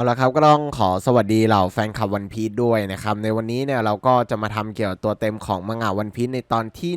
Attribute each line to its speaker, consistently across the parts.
Speaker 1: เอาละครับก็ต้องขอสวัสดีเหล่าแฟนคลับวันพีชด้วยนะครับ ในวันนี้เนี่ยเราก็จะมาทำเกี่ยวกับตัวเต็มของมังงะวันพีชในตอนที่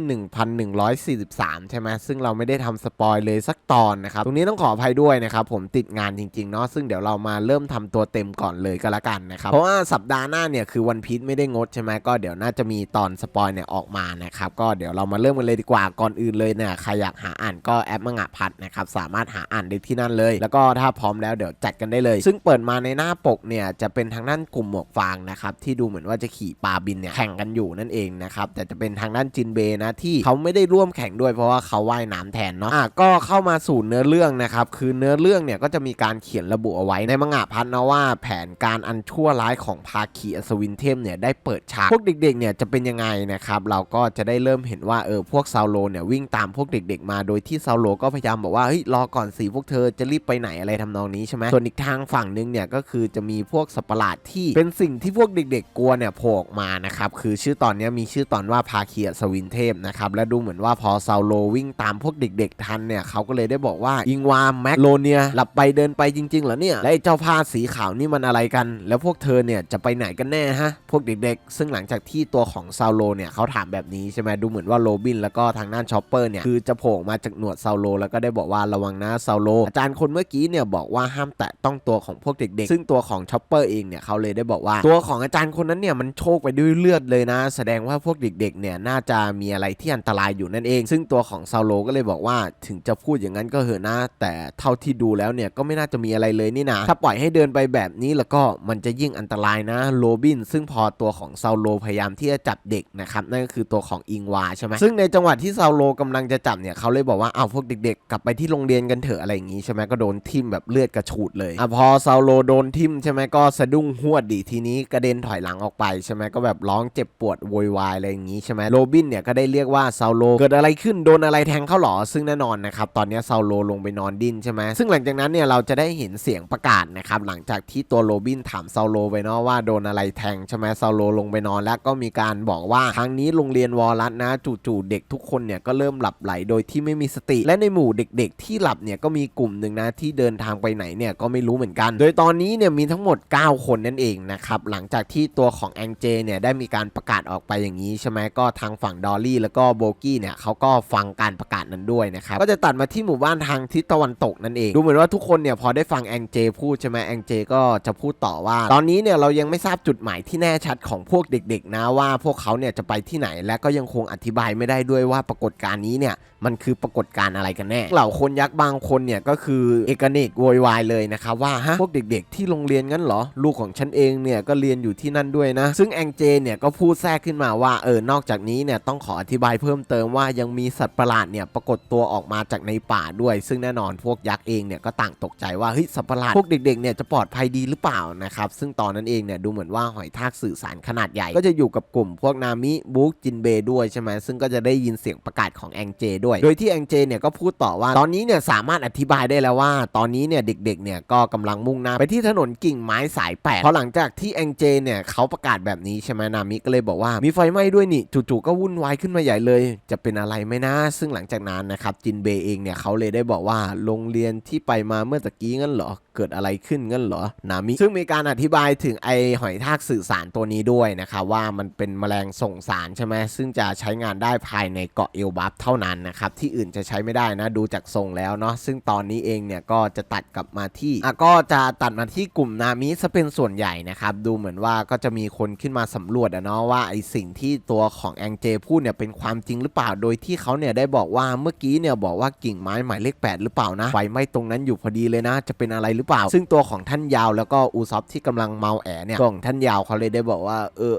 Speaker 1: 1143 ใช่ไหมซึ่งเราไม่ได้ทำสปอยเลยสักตอนนะครับ ตรงนี้ต้องขออภัยด้วยนะครับผมติดงานจริงๆเนาะซึ่งเดี๋ยวเรามาเริ่มทำตัวเต็มก่อนเลยก็แล้วกันนะครับ เพราะว่าสัปดาห์หน้าเนี่ยคือวันพีชไม่ได้งดใช่ไหมก็เดี๋ยวน่าจะมีตอนสปอยเนี่ยออกมานะครับก็เดี๋ยวเรามาเริ่มกันเลยดีกว่าก่อนอื่นเลยเนี่ยใครอยากหาอ่านก็แอปมังงะพัดนะครับสามารถหาอ่านได้ที่นั่นเลย แล้วก็ถ้าพร้อมแล้วเดี๋ยวจัดกันได้เลย ซึ่งเปิดมาในหน้าปกเนี่ยจะเป็นทางด้านกลุ่มหมวกฟางนะครับที่ดูเหมือนว่าจะขี่ปลาบินเนี่ยแข่งกันอยู่นั่นเองนะครับแต่จะเป็นทางด้านจินเบนะที่เขาไม่ได้ร่วมแข่งด้วยเพราะว่าเขาว่ายน้ำแทนเนาะอะก็เข้ามาสู่เนื้อเรื่องนะครับคือเนื้อเรื่องเนี่ยก็จะมีการเขียนระบุเอาไว้ในมังงะพัดนะว่าแผนการอันชั่วร้ายของภาคีอัศวินเทพเนี่ยได้เปิดฉากพวกเด็กๆเนี่ยจะเป็นยังไงนะครับเราก็จะได้เริ่มเห็นว่าเออพวกซาโลเนี่ยวิ่งตามพวกเด็ก ๆ มาโดยที่ซาโลก็พยายามบอกว่าเฮ้ยรอก่อนสิพวกเธอจะรีบไปไหนอะไรทำนองนี้ใช่ไหมส่วนอีกทางฝั่งนึงเนี่ยก็คือจะมีพวกสัตว์ประหลาดที่เป็นสิ่งที่พวกเด็ก ๆ กลัวเนี่ยโผล่ออกมานะครับคือชื่อตอนนี้มีชื่อตอนว่าภาเคีอัศวินเทพนะครับและดูเหมือนว่าพอซาโลวิ่งตามพวกเด็ก ๆ ทันเนี่ยเขาก็เลยได้บอกว่าอิงวาแมกโลเนียหลับไปเดินไปจริงๆเหรอเนี่ยและไอ้เจ้าผ้าสีขาวนี่มันอะไรกัน แล้วพวกเธอเนี่ยจะไปไหนกันแน่ฮะพวกเด็กๆ ซึ่งหลังจากที่ตัวของซาโลเนี่ยเขาถามแบบนี้ใช่ไหมดูเหมือนว่าโรบินแล้วก็ทางด้านชอปเปอร์เนี่ยคือจะโผล่มาจากหนวดซาโลแล้วก็ได้บอกว่าระวังนะซาโลอาจารย์คนเมื่อกี้เนี่ยบอกว่าห้ามแตะต้องตัวของพวกเด็กๆซึ่งตัวของชอปเปอร์เองเนี่ยเขาเลยได้บอกว่า ตัวของอาจารย์คนนั้นเนี่ยมันโชคไปด้วยเลือดเลยนะ แสดงว่าพวกเด็กๆเนี่ยน่าจะมีอะไรที่อันตรายอยู่นั่นเอง ซึ่งตัวของซาโลก็เลยบอกว่าถึงจะพูดอย่างนั้นก็เหอะนะ แต่เท่าที่ดูแล้วเนี่ยก็ไม่น่าจะมีอะไรเลยนี่นะถ้าปล่อยให้เดินไปแบบนี้แล้วก็มันจะยิ่งอันตรายนะโรบิน ซึ่งพอตัวของซาโลพยายามที่จะจับเด็กนะครับนั่นก็คือตัวของอิงวาใช่ไหมซึ่งในจังหวะที่ซาโลกำลังจะจับเนี่ยเขาเลยบอกว่าเอาพวกเด็ก ๆ กลับไปที่โรงเรียนกันเถอะอะไรอย่างงี้ใช่ไหมก็โดนทิ่มแบบเลือดกระฉูดเลยอะพอซาโลโดนทิ่มใช่ไหมก็สะดุ้งหวดดีทีนี้กระเด็นถอยหลังออกไปใช่ไหมก็แบบร้องเจ็บปวดโวยวายอะไรอย่างงี้ใช่ไหมโรบินเนี่ยก็ได้เรียกว่าซาโลเกิดอะไรขึ้นโดนอะไรแทงเข้าหรอซึ่งแน่นอนนะครับตอนนี้ซาโลลงไปนอนดิ้นใช่ไหมซึ่งหลังจากนั้นเนี่ยเราจะได้เห็นเสียงประกาศนะครับหลังจากที่ตัวโรบินถามซาโลไปเนาะว่าโดนอะไรแทงใช่ไหมซาโลลงไปนอนแล้วก็มีการบอกว่าครั้งนี้โรงเรียนวอลลัสนะจู่ๆเด็กทุกคนเนี่ยก็เริ่มหลับไหลโดยที่ไม่มีสติ และในหมู่เด็ก ๆ ที่หลับเนี่ยก็มีกลุ่มหนึ่งนะที่เดินทางไปไหนเนี่ยก็ไม่รู้เหมือนกัน โดยตอนนี้เนี่ยมีทั้งหมด 9 คนนั่นเองนะครับหลังจากที่ตัวของแองเจเนี่ยได้มีการประกาศออกไปอย่างนี้ใช่ไหมก็ทางฝั่งดอลลี่แล้วก็โบกี้เนี่ยเขาก็ฟังการประกาศนั้นด้วยนะครับก็จะตัดมาที่หมู่บ้านทางทิศตะวันตกนั่นเอง ดูเหมือนว่าทุกคนเนี่ยพอได้ฟังแองเจพูดใช่ไหมแองเจก็จะพูดต่อว่า ตอนนี้เนี่ยเรายังไม่ทราบจุดหมายที่แน่ชัดของพวกเด็ก ๆ นะว่าพวกเขาเนี่ยจะไปที่ไหนและก็ยังคงอธิบายไม่ได้ด้วยว่าปรากฏการณ์นี้เนี่ย มันคือปรากฏการณ์อะไรกันแน่เหล่าคนยักษ์บางคนเนี่ยก็คือเอกเนกโวยวายเลยนะครับว่าฮะพวกเด็กๆ ที่โรงเรียนงั้นเหรอ ลูกของฉันเองเนี่ยก็เรียนอยู่ที่นั่นด้วยนะ ซึ่งแองเจเนี่ยก็พูดแทรกขึ้นมาว่าเออนอกจากนี้เนี่ยต้องขออธิบายเพิ่มเติมว่ายังมีสัตว์ประหลาดเนี่ยปรากฏตัวออกมาจากในป่าด้วย ซึ่งแน่นอนพวกยักษ์เองเนี่ยก็ต่างตกใจว่าเฮ้ยสัตว์ประหลาดพวกเด็กๆเนี่ยจะปลอดภัยดีหรือเปล่านะครับซึ่งตอนนั้นเองเนี่ยดูเหมือนว่าหอยทากสื่อสารขนาดใหญ่ ก็จะอยู่กับกลุ่มพวกนามิบุ๊กจินเบด้วยใช่ไหมซึ่งก็จะได้ยินเสียงประกาศของแองเจด้วยโดยที่แองเจเนี่ยก็พูดต่อว่า ตอนนี้เนี่ยสามารถอธิบายได้แล้วว่า ตอนนี้เนี่ยเด็กๆเนี่ยก็กำลังมุ่งหน้าไปที่ถนนกิ่งไม้สายแปดเพราะหลังจากที่แองเจเนี่ยเขาประกาศแบบนี้ใช่ไหมนามิก็เลยบอกว่ามีไฟไหม้ด้วยนี่จู่ๆก็วุ่นวายขึ้นมาใหญ่เลย จะเป็นอะไรไหมนะ ซึ่งหลังจากนั้นนะครับจินเบเองเนี่ยเขาเลยได้บอกว่าโรงเรียนที่ไปมาเมื่อตะกี้งั้นเหรอเกิดอะไรขึ้นงั้นเหรอนามิซึ่งมีการอธิบายถึงไอหอยทากสื่อสารตัวนี้ด้วยนะครับว่ามันเป็นแมลงส่งสารใช่ไหมซึ่งจะใช้งานได้ภายในเกาะเอลบัฟเท่านั้นนะครับที่อื่นจะใช้ไม่ได้นะดูจากทรงแล้วเนาะซึ่งตอนนี้เองเนี่ยก็จะตัดกลับมาที่อะก็จะตัดมาที่กลุ่มนามิซะเป็นส่วนใหญ่นะครับดูเหมือนว่าก็จะมีคนขึ้นมาสำรวจอะเนาะว่าไอสิ่งที่ตัวของแองเจพูดเนี่ยเป็นความจริงหรือเปล่าโดยที่เขาเนี่ยได้บอกว่าเมื่อกี้เนี่ยบอกว่ากิ่งไม้หมายเลข8หรือเปล่านะไฟไหม้ตรงนั้นอยู่พอดีเลยนะ จะเป็นอะไรหรือเปล่า ซึ่งตัวของท่านยาวแล้วก็อูซอฟที่กำลังเมาแอเนี่ยของท่านยาวเขาเลยได้บอกว่าเออ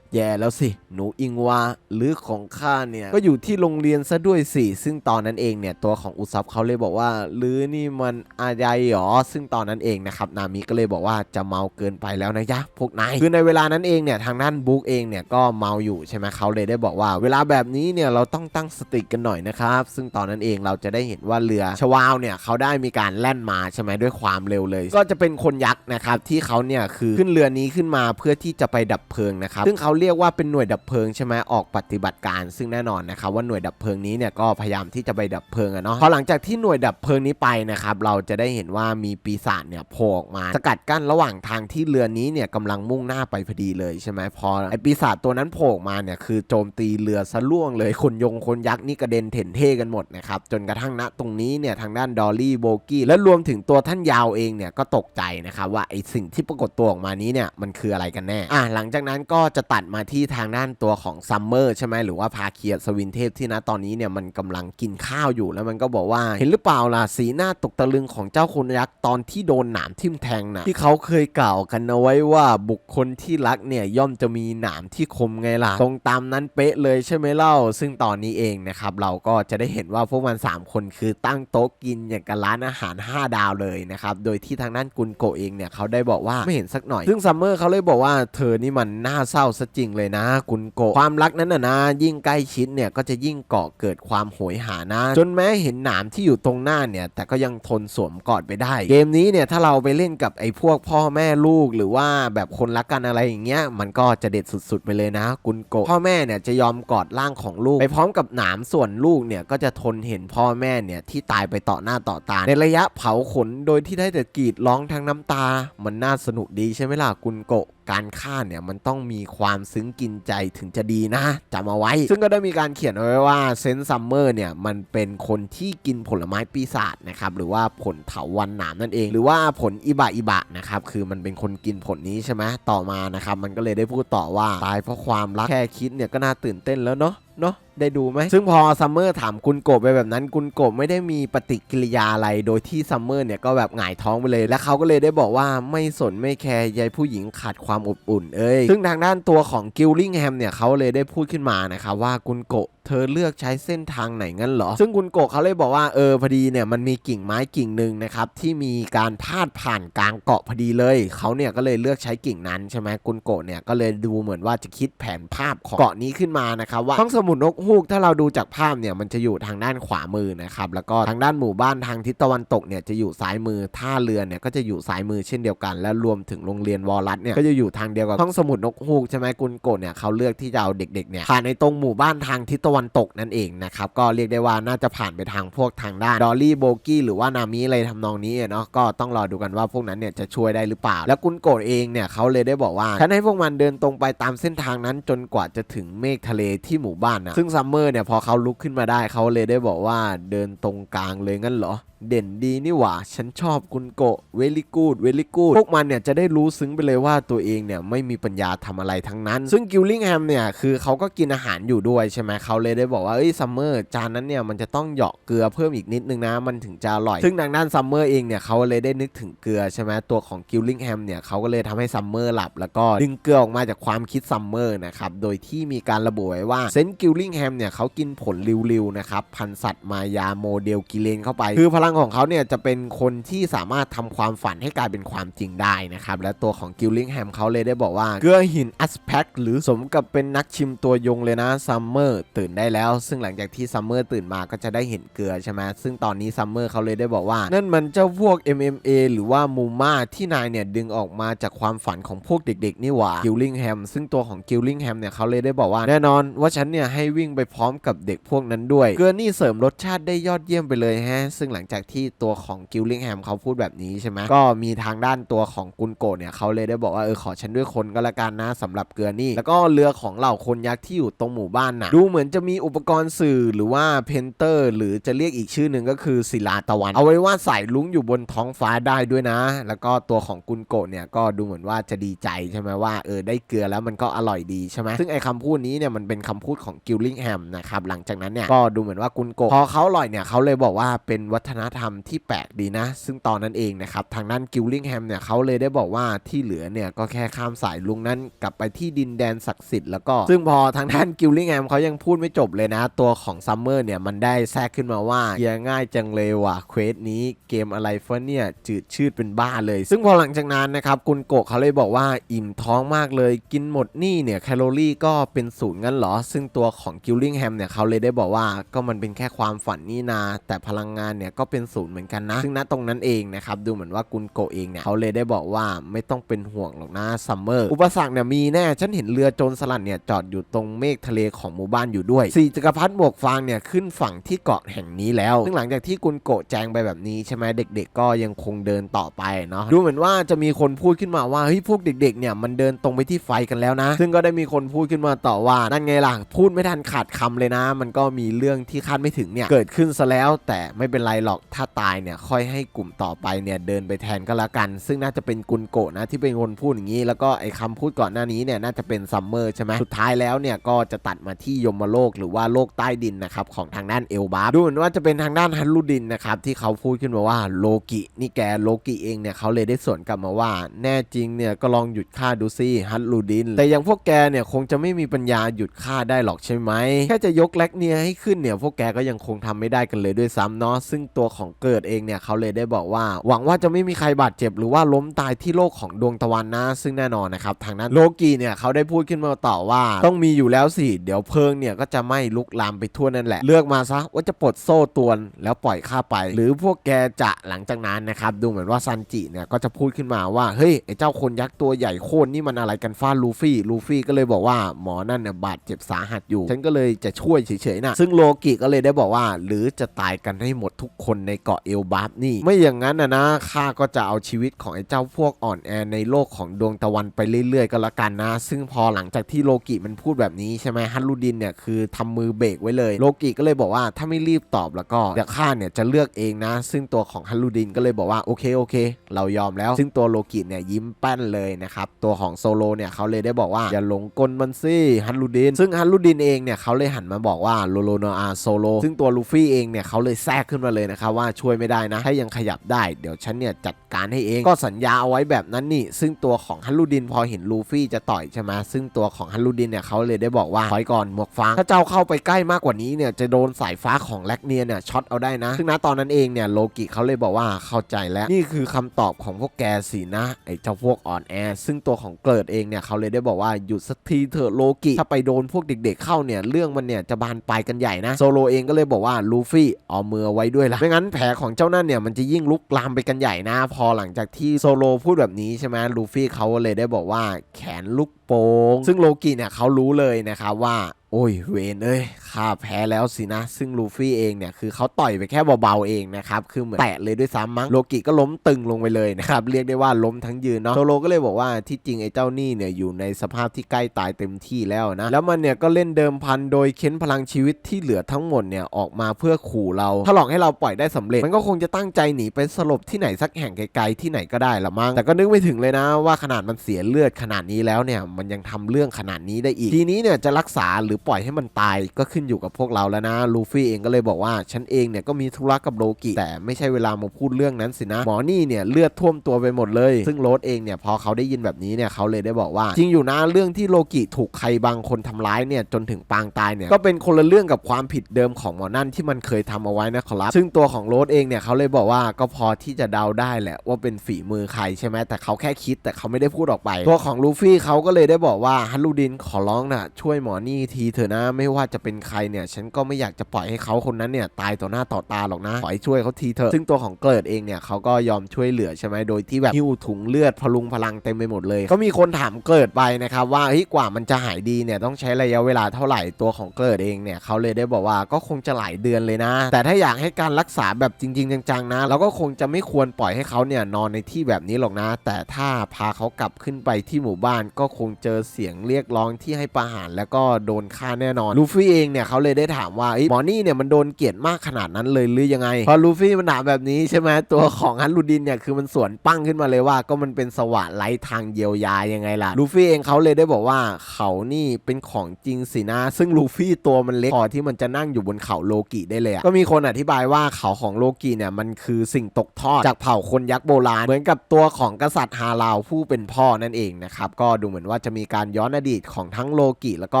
Speaker 1: แย่แล้วสิ หนูอิงวาหรือของข้าเนี่ย ก็อยู่ที่โรงเรียนซะด้วยสิ ซึ่งตอนนั้นเองเนี่ย ตัวของอุซับเขาเลยบอกว่าหรือนี่มันอาญายหรอ ซึ่งตอนนั้นเองนะครับนามิก็เลยบอกว่าจะเมาเกินไปแล้วนะยะพวกนายคือในเวลานั้นเองเนี่ยทางด้านบุ๊กเองเนี่ยก็เมาอยู่ใช่ไหมเขาเลยได้บอกว่า เวลาแบบนี้เนี่ยเราต้องตั้งสติกันหน่อยนะครับ ซึ่งตอนนั้นเองเราจะได้เห็นว่าเรือชวาวเนี่ยเขาได้มีการแล่นมาใช่ไหมด้วยความเร็วเลย ก็จะเป็นคนยักษ์นะครับที่เขาเนี่ยคือขึ้นเรือนี้ขึ้นมาเพื่อที่จะไปดับเพลิงนะครับซึ่งเขาเรียกว่าเป็นหน่วยดับเพลิงใช่ไหมออกปฏิบัติการ ซึ่งแน่นอนนะครับว่าหน่วยดับเพลิงนี้เนี่ยก็พยายามที่จะไปดับเพลิงอะเนาะพอหลังจากที่หน่วยดับเพลิงนี้ไปนะครับเราจะได้เห็นว่ามีปีศาจเนี่ยโผล่ออกมา สกัดกั้นระหว่างทางที่เรือนี้เนี่ยกำลังมุ่งหน้าไปพอดีเลยใช่ไหมพอไอปีศาจตัวนั้นโผล่ออกมาเนี่ยคือโจมตีเรือซะล่วงเลยคนยงคนยักษ์นี่กระเด็นเถ่นเท่กันหมดนะครับจนกระทั่งณตรงนี้เนี่ยทางด้านดอลลี่โบกี้และรวมถึงตัวท่านยาวเองเนี่ยก็ตกใจนะครับว่าไอสิ่งที่ปรากฏตัวออกมานี้เนี่ยมันคืออะไรกันแน่อะหลังจากนั้นก็จะตัดมาที่ทางด้านตัวของซัมเมอร์ใช่ไหมหรือว่าพาเคียสวินเทพที่นะตอนนี้เนี่ยมันกำลังกินข้าวอยู่แล้วมันก็บอกว่าเห็นหรือเปล่าล่ะสีหน้าตกตะลึงของเจ้าคนยักษ์ตอนที่โดนหนามทิ่มแทงนะที่เขาเคยกล่าวกันเอาไว้ว่าบุคคลที่รักเนี่ยย่อมจะมีหนามที่คมไงล่ะตรงตามนั้นเป๊ะเลยใช่ไหมเล่า ซึ่งตอนนี้เองนะครับเราก็จะได้เห็นว่าพวกมัน 3 คนคือตั้งโต๊ะกินอย่างกับร้านอาหาร 5 ดาวเลยนะครับโดยที่ทางด้านกุนโกเองเนี่ยเขาได้บอกว่าไม่เห็นสักหน่อย ซึ่งซัมเมอร์เขาเลยบอกว่าเธอนี่มันน่าเศร้าซะจริงเลยนะกุนโกความรักนั้นน่ะนะยิ่งใกล้ชิดเนี่ยก็จะยิ่งเก่อเกิดความโหยหานะ จนแม้เห็นหนามที่อยู่ตรงหน้าเนี่ย แต่ก็ยังทนสวมกอดไปได้ เกมนี้เนี่ยถ้าเราไปเล่นกับไอ้พวกพ่อแม่ลูกหรือว่าแบบคนรักกันอะไรอย่างเงี้ยมันก็จะเด็ดสุดๆไปเลยนะกุนโกพ่อแม่เนี่ยจะยอมกอดร่างของลูก ไปพร้อมกับหนามส่วนลูกเนี่ยก็จะทนเห็นพ่อแม่เนี่ยที่ตายไปต่อหน้าต่อตาในระยะเผาขนโดยที่ได้แต่กรีดร้องทั้งน้ำตา มันน่าสนุกดีใช่ไหมล่ะกุนโก การฆ่าเนี่ยมันต้องมีความซึ้งกินใจถึงจะดีนะจำเอาไว้ ซึ่งก็ได้มีการเขียนเอาไว้ว่าเซนซัมเมอร์เนี่ยมันเป็นคนที่กินผลไม้ปีศาจนะครับหรือว่าผลเถาวันหนามนั่นเอง หรือว่าผลอิบะอิบะนะครับคือมันเป็นคนกินผลนี้ใช่ไหมต่อมานะครับมันก็เลยได้พูดต่อว่าตายเพราะความรักแค่คิดเนี่ยก็น่าตื่นเต้นแล้วเนาะ เนาะได้ดูไหม ซึ่งพอซัมเมอร์ถามกุนโกะไปแบบนั้นกุนโกะไม่ได้มีปฏิกิริยาอะไร โดยที่ซัมเมอร์เนี่ยก็แบบหงายท้องไปเลย และเขาก็เลยได้บอกว่าไม่สนไม่แคร์ยายผู้หญิงขาดความอบอุ่นเอ้ย ซึ่งทางด้านตัวของกิลลิงแฮมเนี่ยเขาเลยได้พูดขึ้นมานะครับว่ากุนโกะ เธอเลือกใช้เส้นทางไหนงั้นเหรอ ซึ่งกุนโกะเขาเลยบอกว่าเออพอดีเนี่ยมันมีกิ่งไม้กิ่งหนึ่งนะครับที่มีการพาดผ่านกลางเกาะพอดีเลยเขาเนี่ยก็เลยเลือกใช้กิ่งนั้นใช่ไหมกุนโกะเนี่ยก็เลยดูเหมือนว่าจะคิดแผนภาพของเกาะนี้ขึ้นมานะครับว่าห้องสมุดนกฮูกถ้าเราดูจากภาพเนี่ยมันจะอยู่ทางด้านขวามือนะครับแล้วก็ทางด้านหมู่บ้านทางทิศตะวันตกเนี่ยจะอยู่ซ้ายมือท่าเรือเนี่ยก็จะอยู่ซ้ายมือเช่นเดียวกัน และรวมถึงโรงเรียนวอลลัตเนี่ยก็จะอยู่ทางเดียวกับห้องสมุดนกฮูกใช่ไหมกุนโกะเนี่ยเขาเลือกที่จะเอาเด็กๆเนี่ยผ่านในตรงหมู่บ้านทางทิศตะวันตกนั่นเองนะครับก็เรียกได้ว่าน่าจะผ่านไปทางพวกทางด้านดอลลี่โบกี้หรือว่านามิอะไรทำนองนี้เนาะก็ต้องรอดูกันว่าพวกนั้นเนี่ยจะช่วยได้หรือเปล่า แล้วกุนโกดเองเนี่ยเขาเลยได้บอกว่าฉันให้พวกมันเดินตรงไปตามเส้นทางนั้นจนกว่าจะถึงเมฆทะเลที่หมู่บ้านนะซึ่งซัมเมอร์เนี่ยพอเขาลุกขึ้นมาได้เขาเลยได้บอกว่าเดินตรงกลางเลยงั้นเหรอเด่นดีนี่หว่า ฉันชอบกุนโกะเวลิกูดเวลิกูดพวกมันเนี่ยจะได้รู้ซึ้งไปเลยว่าตัวเองเนี่ยไม่มีปัญญาทำอะไรทั้งนั้น ซึ่งกิลลิงแฮมเนี่ยคือเขาก็กินอาหารอยู่ด้วยใช่ไหมเขาเลยได้บอกว่าเอ้ยซัมเมอร์จานนั้นเนี่ยมันจะต้องเหยาะเกลือเพิ่มอีกนิดนึงนะมันถึงจะอร่อย ซึ่งทางด้านซัมเมอร์เองเนี่ยเขาเลยได้นึกถึงเกลือใช่ไหมตัวของกิลลิงแฮมเนี่ยเขาก็เลยทำให้ซัมเมอร์หลับ แล้วก็ดึงเกลือออกมาจากความคิดซัมเมอร์นะครับโดยที่มีการระบุไว้ว่าเซนต์กิลลิงแฮมเนี่ยเขากินผลริวๆนะครับพันสัตว์มายาโมเดลกิเลนเข้าไปคือพลังของเขาเนี่ยจะเป็นคนที่สามารถทำความฝันให้กลายเป็นความจริงได้นะครับ และตัวของกิลลิงแฮมเขาเลยได้บอกว่า เกลือหินอัสแพ็กหรือสมกับเป็นนักชิมตัวยงเลยนะซัมเมอร์ตื่นได้แล้ว ซึ่งหลังจากที่ซัมเมอร์ตื่นมาก็จะได้เห็นเกลือใช่ไหมซึ่งตอนนี้ซัมเมอร์เขาเลยได้บอกว่า นั่นมันเจ้าพวก MMA หรือว่ามูมาที่นายเนี่ยดึงออกมาจากความฝันของพวกเด็ก ๆ นี่หว่ากิลลิงแฮมซึ่งตัวของกิลลิงแฮมเนี่ยเขาเลยได้บอกว่าแน่นอนว่าฉันเนี่ยให้วิ่งไปพร้อมกับเด็กพวกนั้นด้วย เกลือนี่เสริมรสชาติได้ยอดเยี่ยมไปเลยฮะซึ่งหลังจากที่ตัวของกิลลิงแฮมเขาพูดแบบนี้ใช่ไหมก็มีทางด้านตัวของกุนโกะเนี่ยเขาเลยได้บอกว่าเออขอฉันด้วยคนก็แล้วกันนะสำหรับเกลือนี่ แล้วก็เรือของเหล่าคนยักษ์ที่อยู่ตรงหมู่บ้านน่ะดูเหมือนจะมีอุปกรณ์สื่อหรือว่าเพนเตอร์ หรือจะเรียกอีกชื่อหนึ่งก็คือศิลาตะวัน เอาไว้ว่าสายลุ้งอยู่บนท้องฟ้าได้ด้วยนะ แล้วก็ตัวของกุนโกะเนี่ยก็ดูเหมือนว่าจะดีใจใช่ไหมว่าเออได้เกลือแล้วมันก็อร่อยดีใช่ไหมซึ่งไอ้คำพูดนี้เนี่ยมันเป็นคำพูดของกิลลิงแฮมนะครับหลังจากนั้นเนี่ยก็ดูเหมือนว่ากุนโกะพอเขาอร่อยเนี่ยเขาเลยบอกว่าเป็นวัฒนธรรมที่แปลกดีนะ ซึ่งตอนนั้นเองนะครับ ทางด้านกิลลิงแฮมเนี่ยเขาเลยได้บอกว่าที่เหลือเนี่ยก็แค่ข้ามสายลุงนั้นกลับไปที่ดินแดนศักดิ์สิทธิ์แล้วก็ ซึ่งพอทางด้านกิลลิงแฮมเขายังพูดไม่จบเลยนะ ตัวของซัมเมอร์เนี่ยมันได้แทรกขึ้นมาว่าเฮียง่ายจังเลยว่ะเควสนี้เกมอะไรฟะเนี่ยจืดชืดเป็นบ้าเลย ซึ่งพอหลังจากนั้นนะครับกุนโกะเขาเลยบอกว่าอิ่มท้องมากเลยกินหมดนี่เนี่ยแคลอรี่ก็เป็นศูนย์งั้นเหรอ ซึ่งตัวของกิลลิงแฮมเนี่ยเขาเลยได้บอกว่าก็มันเป็นแค่ความฝันนี่นา แต่พลังงานเนี่ยก็เป็นเป็นศูนย์เหมือนกันนะ ซึ่งณตรงนั้นเองนะครับดูเหมือนว่ากุนโกเองเนี่ยเขาเลยได้บอกว่าไม่ต้องเป็นห่วงหรอกนะซัมเมอร์อุปสรรคเนี่ยมีแน่ฉันเห็นเรือโจรสลัดเนี่ยจอดอยู่ตรงเมฆทะเลของหมู่บ้านอยู่ด้วยสี่จักรพรรดิหมวกฟางเนี่ยขึ้นฝั่งที่เกาะแห่งนี้แล้วซึ่งหลังจากที่กุนโกแจงไปแบบนี้ใช่ไหมเด็ก ๆ ก็ยังคงเดินต่อไปเนาะดูเหมือนว่าจะมีคนพูดขึ้นมาว่าเฮ้ยพวกเด็กๆเนี่ยมันเดินตรงไปที่ไฟกันแล้วนะ ซึ่งก็ได้มีคนพูดขึ้นมาต่อว่านั่นไงล่ะพูดไม่ทันขาดคำเลยนะ มันก็มีเรื่องที่คาดไม่ถึงเนี่ยเกิดขึ้นซะแล้ว แต่ไม่เป็นไรหรอกถ้าตายเนี่ยค่อยให้กลุ่มต่อไปเนี่ยเดินไปแทนก็แล้วกัน ซึ่งน่าจะเป็นกุนโกะนะที่เป็นคนพูดอย่างนี้ แล้วก็ไอ้คำพูดก่อนหน้านี้เนี่ยน่าจะเป็นซัมเมอร์ใช่ไหมสุดท้ายแล้วเนี่ยก็จะตัดมาที่ยมโลกหรือว่าโลกใต้ดินนะครับของทางด้านเอลบาร์ดูเหมือนว่าจะเป็นทางด้านฮันลูดินนะครับที่เขาพูดขึ้นมาว่าโลกินี่แกโลกิเองเนี่ยเขาเลยได้สวนกลับมาว่า แน่จริงเนี่ยก็ลองหยุดฆ่าดูซิฮันลูดิน แต่อย่างพวกแกเนี่ยคงจะไม่มีปัญญาหยุดฆ่าได้หรอกใช่ไหมแค่จะยกแลกเนียให้ขึ้นเนี่ยพวกแกก็ยังคงทำไม่ได้กันเลยด้วยซ้ำเนาะซึ่งตัวของเกิดเองเนี่ยเขาเลยได้บอกว่า หวังว่าจะไม่มีใครบาดเจ็บ หรือว่าล้มตายที่โลกของดวงตะวันนะ ซึ่งแน่นอนนะครับทางนั้นโลกีเนี่ยเขาได้พูดขึ้นมาต่อว่า ต้องมีอยู่แล้วสิ เดี๋ยวเพลิงเนี่ยก็จะไหม้ลุกลามไปทั่วนั่นแหละ เลือกมาซะว่าจะปลดโซ่ตวนแล้วปล่อยข้าไป หรือพวกแกจะหลังจากนั้นนะครับดูเหมือนว่าซันจิเนี่ยก็จะพูดขึ้นมาว่าเฮ้ยไอ้เจ้าคนยักษ์ตัวใหญ่โค่นนี่มันอะไรกันฟ้าลูฟี่ลูฟี่ก็เลยบอกว่าหมอนั่นเนี่ยบาดเจ็บสาหัสอยู่ ฉันก็เลยจะช่วยเฉยๆนะซึ่งโลกิก็เลยได้บอกว่า หรือจะตายกันให้หมดทุกคนในเกาะเอลบาฟนี่ ไม่อย่างนั้นนะนะข้าก็จะเอาชีวิตของไอ้เจ้าพวกอ่อนแอในโลกของดวงตะวันไปเรื่อยๆ ก็แล้วกันนะ ซึ่งพอหลังจากที่โลกิมันพูดแบบนี้ใช่ไหมฮันลูดินเนี่ยคือทำมือเบรกไว้เลย โลกิก็เลยบอกว่าถ้าไม่รีบตอบแล้วก็เดี๋ยวข้าเนี่ยจะเลือกเองนะ ซึ่งตัวของฮันลูดินก็เลยบอกว่าโอเคโอเค เรายอมแล้ว ซึ่งตัวโลกิเนี่ยยิ้มแป้นเลยนะครับตัวของโซโลเนี่ยเขาเลยได้บอกว่าอย่าหลงกลมันสิฮันลูดิน ซึ่งฮันลูดินเองเนี่ยเขาเลยหันมาบอกว่าโลโลโนอาโซโลซึ่งตัวลูฟี่เองเนี่ยเขาเลยแทรกขึ้นมาเลยนะครับว่าช่วยไม่ได้นะ ถ้ายังขยับได้เดี๋ยวฉันเนี่ยจัดการให้เองก็สัญญาเอาไว้แบบนั้นนี่ ซึ่งตัวของฮันลูดินพอเห็นลูฟี่จะต่อยใช่ไหมซึ่งตัวของฮันลูดินเนี่ยเขาเลยได้บอกว่าถอยก่อนหมวกฟางถ้าเจ้าเข้าไปใกล้มากกว่านี้เนี่ยจะโดนสายฟ้าของแลกเนียเนี่ยช็อตเอาได้นะ ซึ่งณตอนนั้นเองเนี่ยโลกิเขาเลยบอกว่าเข้าใจแล้วนี่คือคำตอบของพวกแกสินะไอ้เจ้าพวกอ่อนแอซึ่งตัวของเกิดเองเนี่ยเขาเลยได้บอกว่าหยุดสักทีเถอะโลกิถ้าไปโดนพวกเด็ก ๆ เข้าเนี่ยเรื่องมันเนี่ยจะบานปลายกันใหญ่นะโซโลเองก็เลยบอกว่าลูฟี่เอามือไว้ด้วยละไม่งั้นั้นแผลของเจ้านั่นเนี่ยมันจะยิ่งลุกลามไปกันใหญ่นะ พอหลังจากที่โซโลพูดแบบนี้ใช่ไหมลูฟี่เขาเลยได้บอกว่าแขนลุกโปงซึ่งโลกิเนี่ยเขารู้เลยนะครับว่า อ้ยเวนเอ้ยข้าแพ้แล้วสินะ ซึ่งลูฟี่เองเนี่ยคือเขาต่อยไปแค่เบาๆเองนะครับ คือเหมือนแตะเลยด้วยซ้ำมั้งโลกิก็ล้มตึงลงไปเลยนะครับ เรียกได้ว่าล้มทั้งยืนเนาะโซโลก็เลยบอกว่าที่จริงไอ้เจ้านี่เนี่ยอยู่ในสภาพที่ใกล้ตายเต็มที่แล้วนะ แล้วมันเนี่ยก็เล่นเดิมพันโดยเค้นพลังชีวิตที่เหลือทั้งหมดเนี่ยออกมาเพื่อขู่เราถ้าหลอกให้เราปล่อยได้สำเร็จ มันก็คงจะตั้งใจหนีไปสลบที่ไหนสักแห่งไกลๆที่ไหนก็ได้ละมั้งแต่ก็นึกไม่ถึงเลยนะว่าขนาดมันเสียเลือดขนาดนี้แล้วเนี่ยมันยังทำเรื่องขนาดนี้ได้อีกทีนี้เนี่ยจะรักษาหรือปล่อยให้มันตายก็ขึ้นอยู่กับพวกเราแล้วนะ ลูฟี่เองก็เลยบอกว่าฉันเองเนี่ยก็มีธุระกับโลกิแต่ไม่ใช่เวลามาพูดเรื่องนั้นสินะ หมอนี่เนี่ยเลือดท่วมตัวไปหมดเลย ซึ่งโรสเองเนี่ยพอเขาได้ยินแบบนี้เนี่ยเขาเลยได้บอกว่า จริงอยู่นะเรื่องที่โลกิถูกใครบางคนทำร้ายเนี่ยจนถึงปางตายเนี่ยก็เป็นคนละเรื่องกับความผิดเดิมของหมอนั่นที่มันเคยทำเอาไว้นะครับ ซึ่งตัวของโรสเองเนี่ยเขาเลยบอกว่าก็พอที่จะเดาได้แหละว่าเป็นฝีมือใครใช่ไหมแต่เขาแค่คิดแต่เขาไม่ได้พูดออกไป ตัวของลูฟี่เขาก็เลยได้บอกว่าฮันลูดินขอร้องนะช่วยหมอนี่ทีเถอะนะ ไม่ว่าจะเป็นใครเนี่ย ฉันก็ไม่อยากจะปล่อยให้เขาคนนั้นเนี่ยตายต่อหน้าต่อตาหรอกนะ ขอให้ช่วยเขาทีเถอะ ซึ่งตัวของเกิดเองเนี่ยเขาก็ยอมช่วยเหลือใช่ไหมโดยที่แบบหิ้วถุงเลือดพลุงพลังเต็มไปหมดเลย ก็มีคนถามเกิดไปนะครับว่าเฮ้ยกว่ามันจะหายดีเนี่ยต้องใช้ระยะเวลาเท่าไหร่ตัวของเกิดเองเนี่ยเขาเลยได้บอกว่าก็คงจะหลายเดือนเลยนะ แต่ถ้าอยากให้การรักษาแบบจริง ๆ จังๆนะเราก็คงจะไม่ควรปล่อยให้เขาเนี่ยนอนในที่แบบนี้หรอกนะ แต่ถ้าพาเขากลับขึ้นไปที่หมู่บ้านก็คงเจอเสียงเรียกร้องที่ให้ประหารแล้วก็โดนฆ่าแน่นอนลูฟี่เองเนี่ยเขาเลยได้ถามว่าเอ้ยหมอนี่เนี่ยมันโดนเกลียดมากขนาดนั้นเลยหรือยังไงพอลูฟี่มันถามแบบนี้ใช่ไหมตัวของฮันลูดินเนี่ยคือมันสวนปั้งขึ้นมาเลยว่า ก็มันเป็นสวะไร้ทางเยียวยายังไงล่ะลูฟี่เองเขาเลยได้บอกว่าเขานี่เป็นของจริงสินะ ซึ่งลูฟี่ตัวมันเล็กพอที่มันจะนั่งอยู่บนเขาโลกิได้เลยก็มีคนอธิบายว่าเขาของโลกิเนี่ยมันคือสิ่งตกทอดจากเผ่าคนยักษ์โบราณ เหมือนกับตัวของกษัตริย์ฮาลาวผู้เป็นพ่อนั่นเองนะครับก็ดูเหมือนว่าจะมีการย้อนอดีตของทั้งโลกิแล้วก็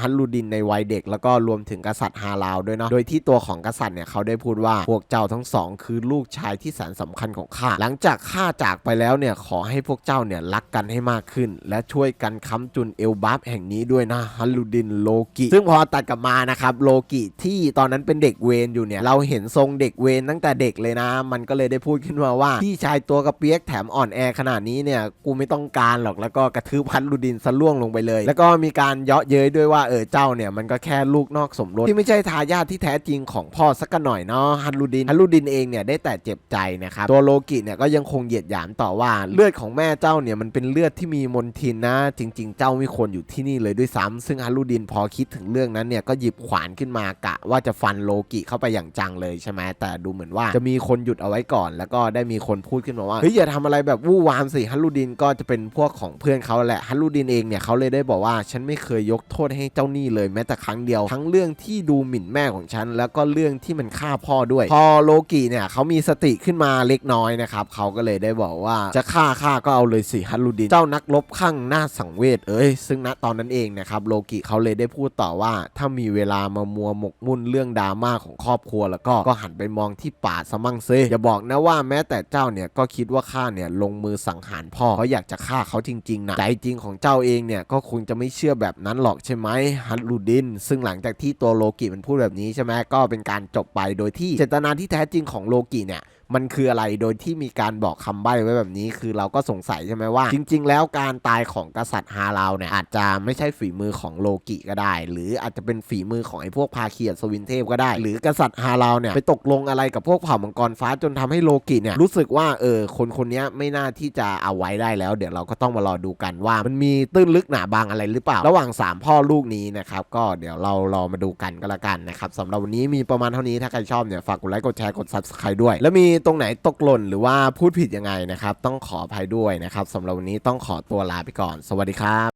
Speaker 1: ฮันลูดินในวัยเด็ก แล้วก็รวมถึงกษัตริย์ฮาราวด้วยเนาะโดยที่ตัวของกษัตริย์เนี่ยเขาได้พูดว่าพวกเจ้าทั้งสอง คือลูกชายที่แสนสำคัญของข้าหลังจากข้าจากไปแล้วเนี่ยขอให้พวกเจ้าเนี่ยรักกันให้มากขึ้น และช่วยกันค้ำจุนเอลบัฟแห่งนี้ด้วยนะฮัลลูดินโลกิซึ่งพอตัดกลับมานะครับโลกิที่ตอนนั้นเป็นเด็กเวนอยู่เนี่ยเราเห็นทรงเด็กเวนตั้งแต่เด็กเลยนะ มันก็เลยได้พูดขึ้นมาว่าพี่ชายตัวกระเปียกแถมอ่อนแอขนาดนี้เนี่ยกูไม่ต้องการหรอกแล้วก็กระทืบฮัลลูดินซะล่วงลงไปเลย แล้วก็มีการเยาะเย้ยด้วยว่าเออเจ้าเนี่ยมันก็แค่ลูกนอกสมรสที่ไม่ใช่ทายาทที่แท้จริงของพ่อสักหน่อยเนาะฮัลลูดินฮัลลูดินเองเนี่ยได้แต่เจ็บใจนะครับตัวโลกิเนี่ยก็ยังคงเหยียดหยามต่อว่าเลือดของแม่เจ้าเนี่ยมันเป็นเลือดที่มีมนทินนะ จริง ๆ เจ้าไม่ควรอยู่ที่นี่เลยด้วยซ้ำซึ่งฮัลลูดินพอคิดถึงเรื่องนั้นเนี่ยก็หยิบขวานขึ้นมากะ ว่าจะฟันโลกิเข้าไปอย่างจังเลยใช่ไหมแต่ดูเหมือนว่าจะมีคนหยุดเอาไว้ก่อน แล้วก็ได้มีคนพูดขึ้นมาว่าเฮ้ยอย่าทำอะไรแบบวู่วามสิฮัลลูดินก็จะเป็นพวกของเพื่อนเขาแหละฮัลลูดินเองเนี่ยเขาเลยได้บอกว่าฉันไม่เคยยกโทษให้เจ้าหนี้เลยแม้แต่ครั้งเดียวทั้งเรื่องที่ดูหมิ่นแม่ของฉัน แล้วก็เรื่องที่มันฆ่าพ่อด้วย พอโลกิเนี่ยเขามีสติขึ้นมาเล็กน้อยนะครับเขาก็เลยได้บอกว่าจะฆ่าฆ่าก็เอาเลยสิฮัลลูดิน เจ้านักรบข้างหน้าสังเวชเอ้ยซึ่งณตอนนั้นเองนะครับโลกิเขาเลยได้พูดต่อว่า ถ้ามีเวลามามัวหมกมุ่นเรื่องดราม่าของครอบครัวแล้วก็ก็หันไปมองที่ป่าซะมั่งเซอย่าบอกนะว่าแม้แต่เจ้าเนี่ยก็คิดว่าข้าเนี่ยลงมือสังหารพ่อเขาอยากจะฆ่าเขาจริงๆนะใจจริงของเจ้าเองเนี่ยก็คงจะไม่เชื่อแบบนั้นหรอกใช่ไหมฮัลลูดิน ซึ่งหลังจากที่ตัวโลกิมันพูดแบบนี้ใช่ไหมก็เป็นการจบไปโดยที่เจตนาที่แท้จริงของโลกิเนี่ย มันคืออะไรโดยที่มีการบอกคำใบ้ไว้แบบนี้ คือเราก็สงสัยใช่ไหมว่า จริง ๆ แล้วการตายของกษัตริย์ฮาลาวเนี่ยอาจจะไม่ใช่ฝีมือของโลกิก็ได้ หรืออาจจะเป็นฝีมือของไอ้พวกพาเคียสวินเทพก็ได้ หรือกษัตริย์ฮาลาวเนี่ยไปตกลงอะไรกับพวกเผ่ามังกรฟ้าจนทำให้โลกิเนี่ยรู้สึกว่าเออคนคนนี้ไม่น่าที่จะเอาไว้ได้แล้ว เดี๋ยวเราก็ต้องมารอดูกันว่า มันมีตื้นลึกหนาบางอะไรหรือเปล่า ระหว่างสามพ่อลูกนี้นะครับก็เดี๋ยวเรารอมาดูกันก็แล้วกันนะครับสำหรับวันนี้มีประมาณเท่านี้ถ้าใครชอบเนี่ยฝากกดไลค์กดแชร์กด subscribe ด้วย แล้วมีตรงไหนตกหล่นหรือว่าพูดผิดยังไงนะครับ ต้องขออภัยด้วยนะครับสำหรับวันนี้ต้องขอตัวลาไปก่อน สวัสดีครับ